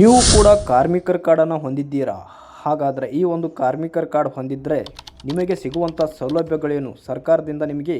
ನೀವು ಕೂಡ ಕಾರ್ಮಿಕರ ಕಾರ್ಡನ್ನು ಹೊಂದಿದ್ದೀರಾ? ಹಾಗಾದರೆ ಈ ಒಂದು ಕಾರ್ಮಿಕರ ಕಾರ್ಡ್ ಹೊಂದಿದ್ದರೆ ನಿಮಗೆ ಸಿಗುವಂಥ ಸೌಲಭ್ಯಗಳೇನು? ಸರ್ಕಾರದಿಂದ ನಿಮಗೆ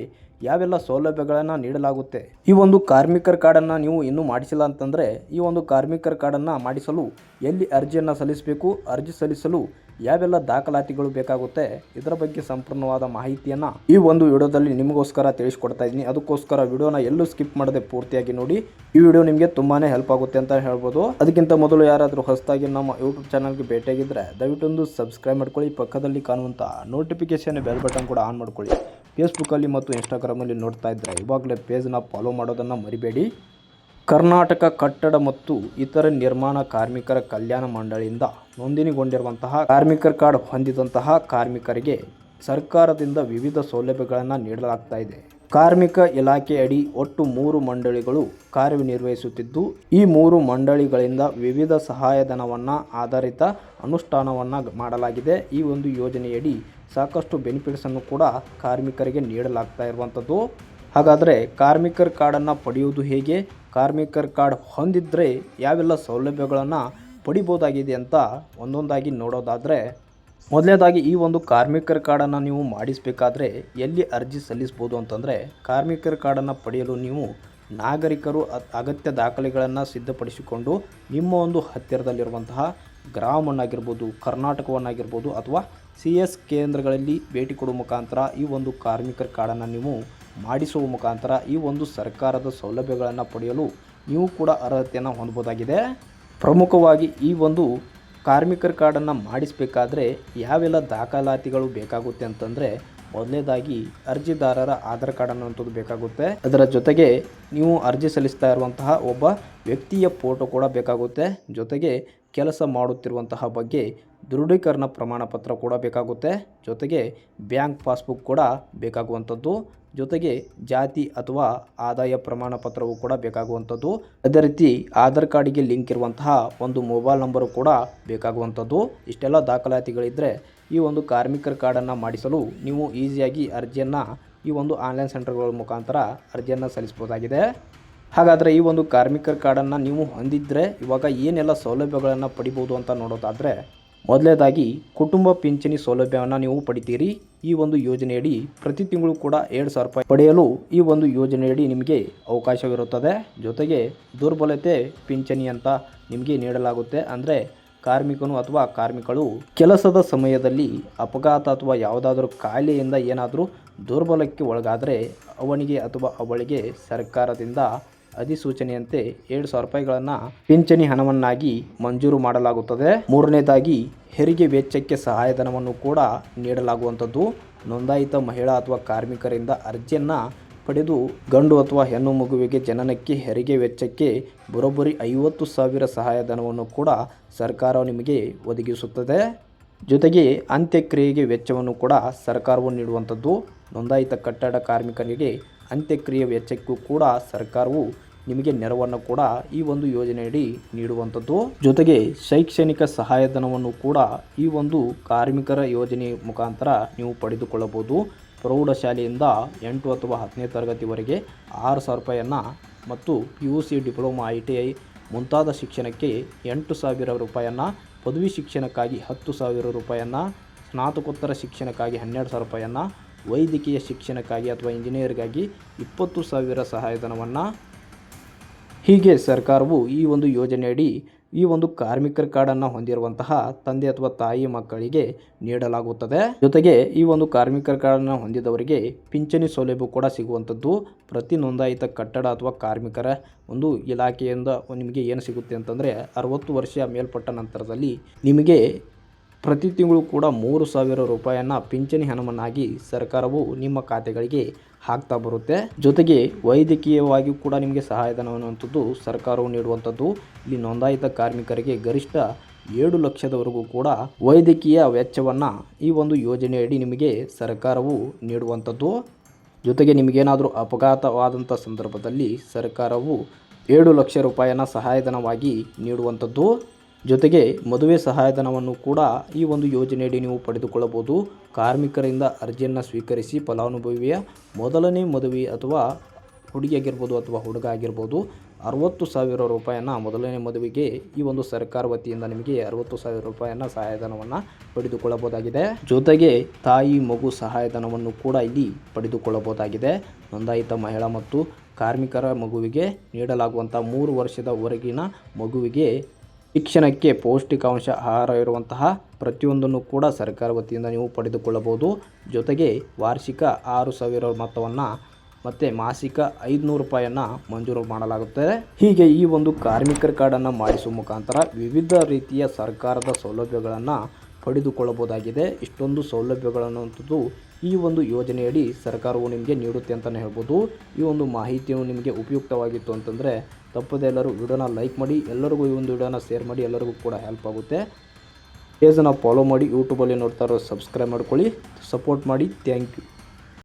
ಯಾವೆಲ್ಲ ಸೌಲಭ್ಯಗಳನ್ನು ನೀಡಲಾಗುತ್ತೆ? ಈ ಒಂದು ಕಾರ್ಮಿಕರ ಕಾರ್ಡನ್ನು ನೀವು ಇನ್ನೂ ಮಾಡಿಸಿಲ್ಲ ಅಂತಂದರೆ ಈ ಒಂದು ಕಾರ್ಮಿಕರ ಕಾರ್ಡನ್ನು ಮಾಡಿಸಲು ಎಲ್ಲಿ ಅರ್ಜಿಯನ್ನು ಸಲ್ಲಿಸಬೇಕು? ಅರ್ಜಿ ಸಲ್ಲಿಸಲು ಯಾವೆಲ್ಲ ದಾಖಲಾತಿಗಳು ಬೇಕಾಗುತ್ತೆ, ಇದರ ಬಗ್ಗೆ ಸಂಪೂರ್ಣವಾದ ಮಾಹಿತಿಯನ್ನು ಈ ಒಂದು ವಿಡಿಯೋದಲ್ಲಿ ನಿಮಗೋಸ್ಕರ ತಿಳಿಸ್ಕೊಡ್ತಾ ಇದ್ದೀನಿ. ಅದಕ್ಕೋಸ್ಕರ ವಿಡಿಯೋನ ಎಲ್ಲೂ ಸ್ಕಿಪ್ ಮಾಡದೆ ಪೂರ್ತಿಯಾಗಿ ನೋಡಿ. ಈ ವಿಡಿಯೋ ನಿಮಗೆ ತುಂಬಾ ಹೆಲ್ಪ್ ಆಗುತ್ತೆ ಅಂತ ಹೇಳ್ಬೋದು. ಅದಕ್ಕಿಂತ ಮೊದಲು ಯಾರಾದರೂ ಹೊಸದಾಗಿ ನಮ್ಮ ಯೂಟ್ಯೂಬ್ ಚಾನಲ್ಗೆ ಭೇಟಿಯಾಗಿದ್ದರೆ ದಯವಿಟ್ಟೊಂದು ಸಬ್ಸ್ಕ್ರೈಬ್ ಮಾಡ್ಕೊಳ್ಳಿ. ಪಕ್ಕದಲ್ಲಿ ಕಾಣುವಂಥ ನೋಟಿಫಿಕೇಶನ್ ಬೆಲ್ ಬಟನ್ ಕೂಡ ಆನ್ ಮಾಡ್ಕೊಳ್ಳಿ. ಫೇಸ್ಬುಕ್ಕಲ್ಲಿ ಮತ್ತು ಇನ್ಸ್ಟಾಗ್ರಾಮಲ್ಲಿ ನೋಡ್ತಾ ಇದ್ದರೆ ಇವಾಗಲೇ ಪೇಜ್ನ ಫಾಲೋ ಮಾಡೋದನ್ನು ಮರಿಬೇಡಿ. ಕರ್ನಾಟಕ ಕಟ್ಟಡ ಮತ್ತು ಇತರ ನಿರ್ಮಾಣ ಕಾರ್ಮಿಕರ ಕಲ್ಯಾಣ ಮಂಡಳಿಯಿಂದ ನೋಂದಣಿಗೊಂಡಿರುವಂತಹ ಕಾರ್ಮಿಕರ ಕಾರ್ಡ್ ಹೊಂದಿದಂತಹ ಕಾರ್ಮಿಕರಿಗೆ ಸರ್ಕಾರದಿಂದ ವಿವಿಧ ಸೌಲಭ್ಯಗಳನ್ನು ನೀಡಲಾಗ್ತಾ ಇದೆ. ಕಾರ್ಮಿಕ ಇಲಾಖೆ ಅಡಿ ಒಟ್ಟು ಮೂರು ಮಂಡಳಿಗಳು ಕಾರ್ಯನಿರ್ವಹಿಸುತ್ತಿದ್ದು, ಈ ಮೂರು ಮಂಡಳಿಗಳಿಂದ ವಿವಿಧ ಸಹಾಯಧನವನ್ನು ಆಧಾರಿತ ಅನುಷ್ಠಾನವನ್ನು ಮಾಡಲಾಗಿದೆ. ಈ ಒಂದು ಯೋಜನೆಯಡಿ ಸಾಕಷ್ಟು ಬೆನಿಫಿಟ್ಸನ್ನು ಕೂಡ ಕಾರ್ಮಿಕರಿಗೆ ನೀಡಲಾಗ್ತಾ ಇರುವಂಥದ್ದು ಹಾಗಾದರೆ ಕಾರ್ಮಿಕರ ಕಾರ್ಡನ್ನು ಪಡೆಯುವುದು ಹೇಗೆ? ಕಾರ್ಮಿಕರ ಕಾರ್ಡ್ ಹೊಂದಿದ್ದರೆ ಯಾವೆಲ್ಲ ಸೌಲಭ್ಯಗಳನ್ನು ಪಡಿಬೋದಾಗಿದೆ ಅಂತ ಒಂದೊಂದಾಗಿ ನೋಡೋದಾದರೆ, ಮೊದಲನೇದಾಗಿ ಈ ಒಂದು ಕಾರ್ಮಿಕರ ಕಾರ್ಡನ್ನು ನೀವು ಮಾಡಿಸಬೇಕಾದ್ರೆ ಎಲ್ಲಿ ಅರ್ಜಿ ಸಲ್ಲಿಸ್ಬೋದು ಅಂತಂದರೆ ಕಾರ್ಮಿಕರ ಕಾರ್ಡನ್ನು ಪಡೆಯಲು ನೀವು ನಾಗರಿಕರು ಅಗತ್ಯ ದಾಖಲೆಗಳನ್ನು ಸಿದ್ಧಪಡಿಸಿಕೊಂಡು ನಿಮ್ಮ ಒಂದು ಹತ್ತಿರದಲ್ಲಿರುವಂತಹ ಗ್ರಾಮವನ್ನಾಗಿರ್ಬೋದು, ಕರ್ನಾಟಕವನ್ನಾಗಿರ್ಬೋದು ಅಥವಾ ಸಿ ಎಸ್ ಕೇಂದ್ರಗಳಲ್ಲಿ ಭೇಟಿ ಕೊಡುವ ಮುಖಾಂತರ ಈ ಒಂದು ಕಾರ್ಮಿಕರ ಕಾರ್ಡನ್ನು ನೀವು ಮಾಡಿಸುವ ಮುಖಾಂತರ ಈ ಒಂದು ಸರ್ಕಾರದ ಸೌಲಭ್ಯಗಳನ್ನು ಪಡೆಯಲು ನೀವು ಕೂಡ ಅರ್ಹತೆಯನ್ನು ಹೊಂದಬಹುದಾಗಿದೆ. ಪ್ರಮುಖವಾಗಿ ಈ ಒಂದು ಕಾರ್ಮಿಕರ ಕಾರ್ಡನ್ನು ಮಾಡಿಸಬೇಕಾದ್ರೆ ಯಾವೆಲ್ಲ ದಾಖಲಾತಿಗಳು ಬೇಕಾಗುತ್ತೆ ಅಂತಂದರೆ ಮೊದಲನೇದಾಗಿ ಅರ್ಜಿದಾರರ ಆಧಾರ್ ಕಾರ್ಡ್ ಅನ್ನುವಂಥದ್ದು ಬೇಕಾಗುತ್ತೆ. ಅದರ ಜೊತೆಗೆ ನೀವು ಅರ್ಜಿ ಸಲ್ಲಿಸ್ತಾ ಇರುವಂತಹ ಒಬ್ಬ ವ್ಯಕ್ತಿಯ ಫೋಟೋ ಕೂಡ ಬೇಕಾಗುತ್ತೆ. ಜೊತೆಗೆ ಕೆಲಸ ಮಾಡುತ್ತಿರುವಂತಹ ಬಗ್ಗೆ ದೃಢೀಕರಣ ಪ್ರಮಾಣ ಪತ್ರ ಕೂಡ ಬೇಕಾಗುತ್ತೆ. ಜೊತೆಗೆ ಬ್ಯಾಂಕ್ ಪಾಸ್ಬುಕ್ ಕೂಡ ಬೇಕಾಗುವಂಥದ್ದು. ಜೊತೆಗೆ ಜಾತಿ ಅಥವಾ ಆದಾಯ ಪ್ರಮಾಣ ಪತ್ರವು ಕೂಡ ಬೇಕಾಗುವಂಥದ್ದು. ಅದೇ ರೀತಿ ಆಧಾರ್ ಕಾರ್ಡಿಗೆ ಲಿಂಕ್ ಇರುವಂತಹ ಒಂದು ಮೊಬೈಲ್ ನಂಬರು ಕೂಡ ಬೇಕಾಗುವಂಥದ್ದು. ಇಷ್ಟೆಲ್ಲ ದಾಖಲಾತಿಗಳಿದ್ದರೆ ಈ ಒಂದು ಕಾರ್ಮಿಕರ ಕಾರ್ಡನ್ನು ಮಾಡಿಸಲು ನೀವು ಈಸಿಯಾಗಿ ಅರ್ಜಿಯನ್ನು ಈ ಒಂದು ಆನ್ಲೈನ್ ಸೆಂಟರ್ಗಳ ಮುಖಾಂತರ ಅರ್ಜಿಯನ್ನು ಸಲ್ಲಿಸ್ಬೋದಾಗಿದೆ ಹಾಗಾದರೆ ಈ ಒಂದು ಕಾರ್ಮಿಕರ ಕಾರ್ಡನ್ನು ನೀವು ಹೊಂದಿದ್ದರೆ ಇವಾಗ ಏನೆಲ್ಲ ಸೌಲಭ್ಯಗಳನ್ನು ಪಡಿಬೋದು ಅಂತ ನೋಡೋದಾದರೆ ಮೊದಲನೇದಾಗಿ ಕುಟುಂಬ ಪಿಂಚಣಿ ಸೌಲಭ್ಯವನ್ನು ನೀವು ಪಡಿತೀರಿ. ಈ ಒಂದು ಯೋಜನೆಯಡಿ ಪ್ರತಿ ತಿಂಗಳು ಕೂಡ ಎರಡು ಸಾವಿರ ರೂಪಾಯಿ ಪಡೆಯಲು ಈ ಒಂದು ಯೋಜನೆಯಡಿ ನಿಮಗೆ ಅವಕಾಶವಿರುತ್ತದೆ. ಜೊತೆಗೆ ದುರ್ಬಲತೆ ಪಿಂಚಣಿ ಅಂತ ನಿಮಗೆ ನೀಡಲಾಗುತ್ತೆ. ಅಂದರೆ ಕಾರ್ಮಿಕನು ಅಥವಾ ಕಾರ್ಮಿಕಳು ಕೆಲಸದ ಸಮಯದಲ್ಲಿ ಅಪಘಾತ ಅಥವಾ ಯಾವುದಾದ್ರೂ ಕಾಯಿಲೆಯಿಂದ ಏನಾದರೂ ದುರ್ಬಲಕ್ಕೆ ಒಳಗಾದರೆ ಅವನಿಗೆ ಅಥವಾ ಅವಳಿಗೆ ಸರ್ಕಾರದಿಂದ ಅಧಿಸೂಚನೆಯಂತೆ ಏಳು ಸಾವಿರ ರೂಪಾಯಿಗಳನ್ನು ಪಿಂಚಣಿ ಹಣವನ್ನಾಗಿ ಮಂಜೂರು ಮಾಡಲಾಗುತ್ತದೆ. ಮೂರನೇದಾಗಿ, ಹೆರಿಗೆ ವೆಚ್ಚಕ್ಕೆ ಸಹಾಯಧನವನ್ನು ಕೂಡ ನೀಡಲಾಗುವಂಥದ್ದು. ನೋಂದಾಯಿತ ಮಹಿಳಾ ಅಥವಾ ಕಾರ್ಮಿಕರಿಂದ ಅರ್ಜಿಯನ್ನು ಪಡೆದು ಗಂಡು ಅಥವಾ ಹೆಣ್ಣು ಮಗುವಿಗೆ ಜನನಕ್ಕೆ ಹೆರಿಗೆ ವೆಚ್ಚಕ್ಕೆ ಬರೋಬ್ಬರಿ ಐವತ್ತು ಸಾವಿರ ಸಹಾಯಧನವನ್ನು ಕೂಡ ಸರ್ಕಾರ ನಿಮಗೆ ಒದಗಿಸುತ್ತದೆ. ಜೊತೆಗೆ, ಅಂತ್ಯಕ್ರಿಯೆಗೆ ವೆಚ್ಚವನ್ನು ಕೂಡ ಸರ್ಕಾರವು ನೀಡುವಂಥದ್ದು. ನೋಂದಾಯಿತ ಕಟ್ಟಡ ಕಾರ್ಮಿಕರಿಗೆ ಅಂತ್ಯಕ್ರಿಯೆ ವೆಚ್ಚಕ್ಕೂ ಕೂಡ ಸರ್ಕಾರವು ನಿಮಗೆ ನೆರವನ್ನು ಕೂಡ ಈ ಒಂದು ಯೋಜನೆಯಡಿ ನೀಡುವಂಥದ್ದು. ಜೊತೆಗೆ ಶೈಕ್ಷಣಿಕ ಸಹಾಯಧನವನ್ನು ಕೂಡ ಈ ಒಂದು ಕಾರ್ಮಿಕರ ಯೋಜನೆ ಮುಖಾಂತರ ನೀವು ಪಡೆದುಕೊಳ್ಳಬಹುದು. ಪ್ರೌಢಶಾಲೆಯಿಂದ ಎಂಟು ಅಥವಾ ಹತ್ತನೇ ತರಗತಿವರೆಗೆ ಆರು ಸಾವಿರ ರೂಪಾಯಿಯನ್ನು ಮತ್ತು P U C diploma I T I ಮುಂತಾದ ಶಿಕ್ಷಣಕ್ಕೆ ಎಂಟು ಸಾವಿರ ರೂಪಾಯಿಯನ್ನು, ಪದವಿ ಶಿಕ್ಷಣಕ್ಕಾಗಿ ಹತ್ತು ಸಾವಿರ ರೂಪಾಯಿಯನ್ನು, ಸ್ನಾತಕೋತ್ತರ ಶಿಕ್ಷಣಕ್ಕಾಗಿ ಹನ್ನೆರಡು ಸಾವಿರ ರೂಪಾಯಿಯನ್ನು ವೈದ್ಯಕೀಯ ಶಿಕ್ಷಣಕ್ಕಾಗಿ ಅಥವಾ ಇಂಜಿನಿಯರ್ಗಾಗಿ ಇಪ್ಪತ್ತು ಸಾವಿರ ಸಹಾಯಧನವನ್ನು ಹೀಗೆ ಸರ್ಕಾರವು ಈ ಒಂದು ಯೋಜನೆಯಡಿ ಈ ಒಂದು ಕಾರ್ಮಿಕರ ಕಾರ್ಡನ್ನು ಹೊಂದಿರುವಂತಹ ತಂದೆ ಅಥವಾ ತಾಯಿ ಮಕ್ಕಳಿಗೆ ನೀಡಲಾಗುತ್ತದೆ. ಜೊತೆಗೆ ಈ ಒಂದು ಕಾರ್ಮಿಕರ ಕಾರ್ಡನ್ನು ಹೊಂದಿದವರಿಗೆ ಪಿಂಚಣಿ ಸೌಲಭ್ಯ ಕೂಡ ಸಿಗುವಂಥದ್ದು. ಪ್ರತಿ ನೋಂದಾಯಿತ ಕಟ್ಟಡ ಅಥವಾ ಕಾರ್ಮಿಕರ ಒಂದು ಇಲಾಖೆಯಿಂದ ನಿಮಗೆ ಏನು ಸಿಗುತ್ತೆ ಅಂತಂದರೆ ಅರವತ್ತು ವರ್ಷ ಮೇಲ್ಪಟ್ಟ ನಂತರದಲ್ಲಿ ನಿಮಗೆ ಪ್ರತಿ ತಿಂಗಳು ಕೂಡ ಮೂರು ಸಾವಿರ ರೂಪಾಯಿಯನ್ನು ಪಿಂಚಣಿ ಹಣವನ್ನಾಗಿ ಸರ್ಕಾರವು ನಿಮ್ಮ ಖಾತೆಗಳಿಗೆ ಹಾಕ್ತಾ ಬರುತ್ತೆ. ಜೊತೆಗೆ ವೈದ್ಯಕೀಯವಾಗಿಯೂ ಕೂಡ ನಿಮಗೆ ಸಹಾಯಧನ ಅನ್ನುವಂಥದ್ದು ಸರ್ಕಾರವು ನೀಡುವಂಥದ್ದು. ಇಲ್ಲಿ ನೋಂದಾಯಿತ ಕಾರ್ಮಿಕರಿಗೆ ಗರಿಷ್ಠ ಏಳು ಲಕ್ಷದವರೆಗೂ ಕೂಡ ವೈದ್ಯಕೀಯ ವೆಚ್ಚವನ್ನು ಈ ಒಂದು ಯೋಜನೆಯಡಿ ನಿಮಗೆ ಸರ್ಕಾರವು ನೀಡುವಂಥದ್ದು. ಜೊತೆಗೆ ನಿಮಗೇನಾದರೂ ಅಪಘಾತವಾದಂಥ ಸಂದರ್ಭದಲ್ಲಿ ಸರ್ಕಾರವು ಏಳು ಲಕ್ಷ ರೂಪಾಯಿಯನ್ನು ಸಹಾಯಧನವಾಗಿ ನೀಡುವಂಥದ್ದು. ಜೊತೆಗೆ ಮದುವೆ ಸಹಾಯಧನವನ್ನು ಕೂಡ ಈ ಒಂದು ಯೋಜನೆಯಡಿ ನೀವು ಪಡೆದುಕೊಳ್ಳಬಹುದು. ಕಾರ್ಮಿಕರಿಂದ ಅರ್ಜಿಯನ್ನು ಸ್ವೀಕರಿಸಿ ಫಲಾನುಭವಿಯ ಮೊದಲನೇ ಮದುವೆ ಅಥವಾ ಹುಡುಗಿ ಆಗಿರ್ಬೋದು ಅಥವಾ ಹುಡುಗ ಆಗಿರ್ಬೋದು ಅರವತ್ತು ಸಾವಿರ ರೂಪಾಯಿಯನ್ನು ಮೊದಲನೇ ಮದುವೆಗೆ ಈ ಒಂದು ಸರ್ಕಾರ ವತಿಯಿಂದ ನಿಮಗೆ ಅರವತ್ತು ಸಾವಿರ ರೂಪಾಯಿಯನ್ನು ಸಹಾಯಧನವನ್ನು ಪಡೆದುಕೊಳ್ಳಬಹುದಾಗಿದೆ. ಜೊತೆಗೆ ತಾಯಿ ಮಗು ಸಹಾಯಧನವನ್ನು ಕೂಡ ಇಲ್ಲಿ ಪಡೆದುಕೊಳ್ಳಬಹುದಾಗಿದೆ. ನೋಂದಾಯಿತ ಮಹಿಳಾ ಮತ್ತು ಕಾರ್ಮಿಕರ ಮಗುವಿಗೆ ನೀಡಲಾಗುವಂಥ ಮೂರು ವರ್ಷದವರೆಗಿನ ಮಗುವಿಗೆ ಶಿಕ್ಷಣಕ್ಕೆ ಪೌಷ್ಟಿಕಾಂಶ ಆಹಾರ ಇರುವಂತಹ ಪ್ರತಿಯೊಂದನ್ನು ಕೂಡ ಸರ್ಕಾರ ವತಿಯಿಂದ ನೀವು ಪಡೆದುಕೊಳ್ಳಬಹುದು. ಜೊತೆಗೆ ವಾರ್ಷಿಕ ಆರು ಸಾವಿರ ಮೊತ್ತವನ್ನು ಮತ್ತು ಮಾಸಿಕ ಐದುನೂರು ರೂಪಾಯಿಯನ್ನು ಮಂಜೂರು ಮಾಡಲಾಗುತ್ತದೆ ಹೀಗೆ ಈ ಒಂದು ಕಾರ್ಮಿಕರ ಕಾರ್ಡನ್ನು ಮಾಡಿಸುವ ಮುಖಾಂತರ ವಿವಿಧ ರೀತಿಯ ಸರ್ಕಾರದ ಸೌಲಭ್ಯಗಳನ್ನು ಪಡೆದುಕೊಳ್ಳಬಹುದಾಗಿದೆ. ಇಷ್ಟೊಂದು ಸೌಲಭ್ಯಗಳನ್ನಂಥದ್ದು ಈ ಒಂದು ಯೋಜನೆಯಡಿ ಸರ್ಕಾರವು ನಿಮಗೆ ನೀಡುತ್ತೆ ಅಂತಲೇ ಹೇಳ್ಬೋದು. ಈ ಒಂದು ಮಾಹಿತಿಯು ನಿಮಗೆ ಉಪಯುಕ್ತವಾಗಿತ್ತು ಅಂತಂದರೆ ತಪ್ಪದೆ ಎಲ್ಲರೂ ವಿಡಿಯೋನ ಲೈಕ್ ಮಾಡಿ, ಎಲ್ಲರಿಗೂ ಈ ಒಂದು ವಿಡಿಯೋನ ಶೇರ್ ಮಾಡಿ, ಎಲ್ಲರಿಗೂ ಕೂಡ ಹೆಲ್ಪ್ ಆಗುತ್ತೆ. ಪೇಜನ್ನು ಫಾಲೋ ಮಾಡಿ ಯೂಟ್ಯೂಬಲ್ಲಿ ನೋಡ್ತಾ ಇರೋ ಸಬ್ಸ್ಕ್ರೈಬ್ ಮಾಡ್ಕೊಳ್ಳಿ. ಸಪೋರ್ಟ್ ಮಾಡಿ. Thank you.